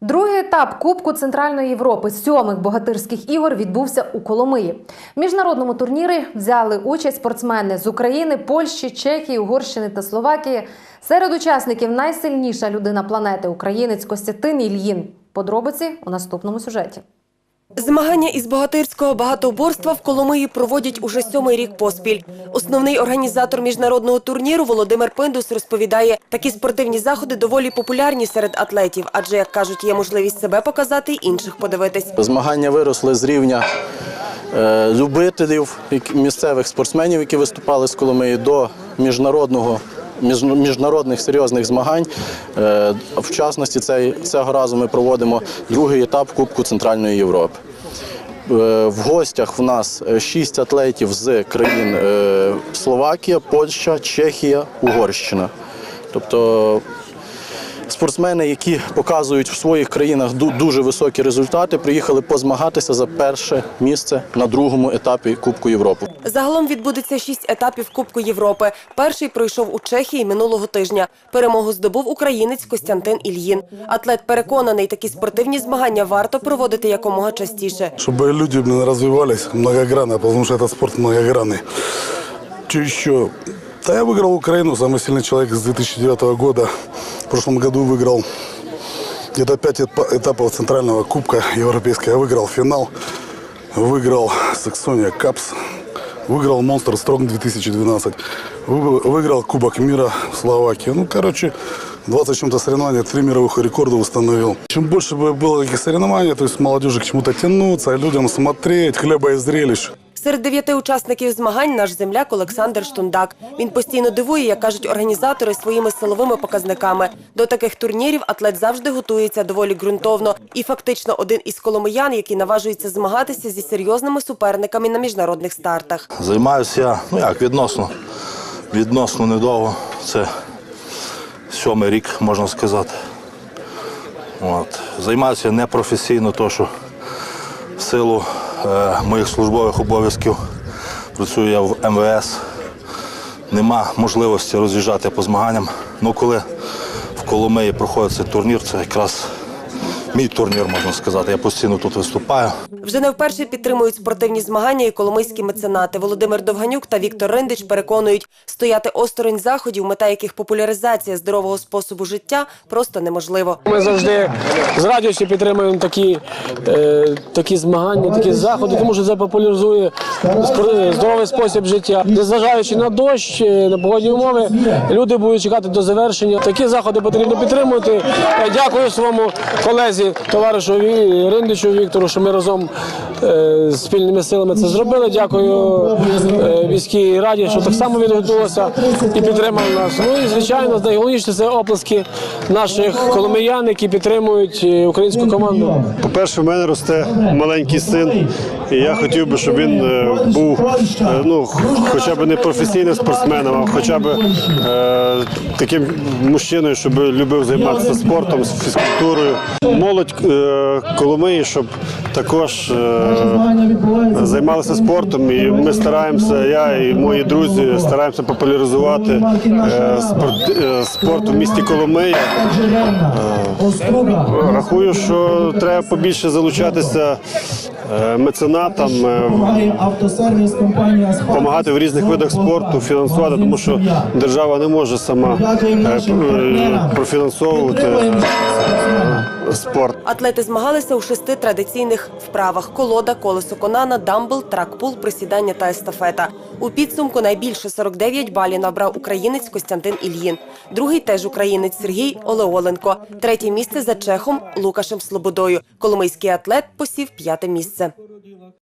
Другий етап Кубку Центральної Європи сьомих богатирських ігор відбувся у Коломиї. В міжнародному турнірі взяли участь спортсмени з України, Польщі, Чехії, Угорщини та Словакії. Серед учасників найсильніша людина планети українець Костятин Ільїн. Подробиці у наступному сюжеті. Змагання із богатирського багатоборства в Коломиї проводять уже сьомий рік поспіль. Основний організатор міжнародного турніру Володимир Пиндус розповідає, такі спортивні заходи доволі популярні серед атлетів, адже, як кажуть, є можливість себе показати й інших подивитись. Змагання виросли з рівня е, любителів, місцевих спортсменів, які виступали з Коломиї, до міжнародного. між- Міжнародних серйозних змагань. Е, В частності, цей, цього разу ми проводимо другий етап Кубку Центральної Європи. Е, В гостях в нас е, шість атлетів з країн е, Словакія, Польща, Чехія, Угорщина. Тобто спортсмени, які показують в своїх країнах ду- дуже високі результати, приїхали позмагатися за перше місце на другому етапі Кубку Європи. Загалом відбудеться шість етапів Кубку Європи. Перший пройшов у Чехії минулого тижня. Перемогу здобув українець Костянтин Ільїн. Атлет переконаний, такі спортивні змагання варто проводити якомога частіше. чтобы люди блин, развивались многогранно, потому что этот спорт многогранный. Что еще? Да я выиграл Украину, самый сильный человек с 2009 года. В прошлом году выиграл где-то пять эпа- этапов центрального кубка европейского. Я выиграл финал, выиграл Саксония Капс, выиграл Монстр Стронг 2012, вы- выиграл Кубок мира в Словакии. Ну, короче, 20 с чем-то соревнований, три мировых рекорда установил. Чем больше бы было таких соревнований, то есть молодежи к чему-то тянуться, людям смотреть, хлеба и зрелищ. Серед дев'яти учасників змагань наш земляк Олександр Штундак. Він постійно дивує, як кажуть організатори, своїми силовими показниками. До таких турнірів атлет завжди готується доволі ґрунтовно. І фактично один із коломиян, який наважується змагатися зі серйозними суперниками на міжнародних стартах. Займаюся я, ну як, відносно, відносно недовго. Це сьомий рік, можна сказати. От. Займаюся непрофесійно, тому що в силу моїх службових обов'язків працюю я в МВС. Нема можливості роз'їжджати по змаганням. Ну, коли в Коломиї проходить цей турнір, це якраз мій турнір, можна сказати. Я постійно тут виступаю. Вже не вперше підтримують спортивні змагання і коломийські меценати. Володимир Довганюк та Віктор Риндич переконують, стояти осторонь заходів, мета яких популяризація здорового способу життя просто неможливо. Ми завжди з радістю підтримуємо такі, е, такі змагання, такі заходи, тому що це популяризує здоровий спосіб життя. Незважаючи на дощ, е, на погодні умови, люди будуть чекати до завершення. Такі заходи потрібно підтримувати. Е, Дякую своєму колезі, товаришу Ві- Риндичу Віктору, що ми разом е, спільними силами це зробили. Дякую е, міській раді, що так само відготувалося і підтримав нас. Ну і звичайно, найголовніше це оплески наших коломиян, які підтримують е, українську команду. По-перше, в мене росте маленький син, і я хотів би, щоб він е, був ну, хоча б не професійним спортсменом, а хоча б таким мужчиною, щоб любив займатися спортом, фізкультурою. Молодь е, Коломиї, щоб також е, займалися спортом. І ми стараємося, я і мої друзі стараємося популяризувати е, спорт, спорт у місті Коломия. Рахую, що треба побільше залучатися меценатам, е, компанія «Спарк». допомагати в різних видах спорту, фінансувати, тому що держава не може сама е, е, профінансовувати е, спорт. Атлети змагалися у шести традиційних вправах: колода, колесо конана, дамбл, тракпул, присідання та естафета. У підсумку найбільше 49 балів набрав українець Костянтин Ільїн. Другий теж українець Сергій Олеоленко. Третє місце за чехом Лукашем Слободою. Коломийський атлет посів п'яте місце. сердце.